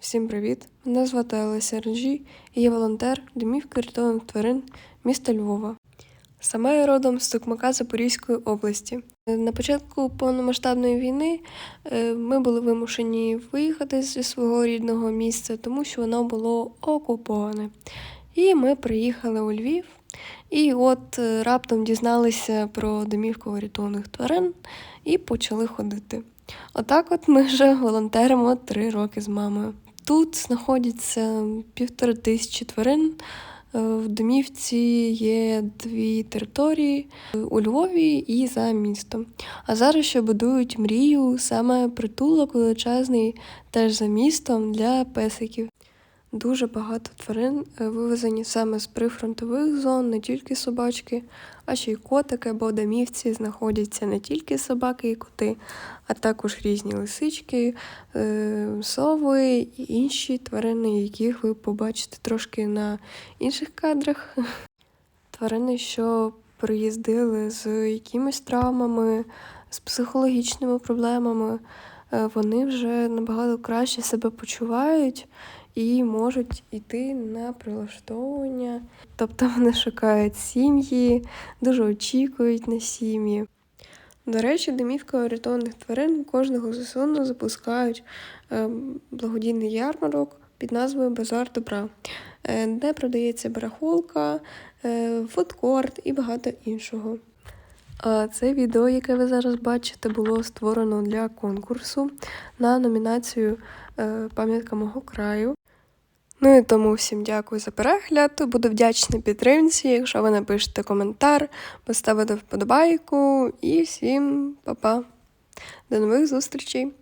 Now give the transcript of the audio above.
Всім привіт! Мене звати Олеся Ренжі і я волонтер домівки рятованих тварин міста Львова. Сама я родом з Токмака Запорізької області. На початку повномасштабної війни е, ми були вимушені виїхати зі свого рідного місця, тому що воно було окуповане. І ми приїхали у Львів, і от е, раптом дізналися про домівку врятованих тварин і почали ходити. Отак от ми вже волонтеримо три роки з мамою. Тут знаходяться півтори тисячі тварин. Е, В домівці є дві території у Львові і за містом. А зараз ще будують мрію саме притулок величезний теж за містом для песиків. Дуже багато тварин е, вивезені саме з прифронтових зон, не тільки собачки, а ще й котики, бо в домівці знаходяться не тільки собаки і коти, а також різні лисички, е, сови і інші тварини, яких ви побачите трошки на інших кадрах. Тварини, що приїздили з якимись травмами, з психологічними проблемами, е, вони вже набагато краще себе почувають і можуть йти на прилаштовування. Тобто вони шукають сім'ї, дуже очікують на сім'ї. До речі, домівка врятованих тварин кожного сезону запускають е, благодійний ярмарок під назвою Базар добра, е, де продається барахолка, е, фудкорт і багато іншого. Це відео, яке ви зараз бачите, було створено для конкурсу на номінацію е, Пам'ятка мого краю. Ну і тому всім дякую за перегляд. Буду вдячна підтримці, якщо ви напишете коментар, поставите вподобайку і всім па-па. До нових зустрічей!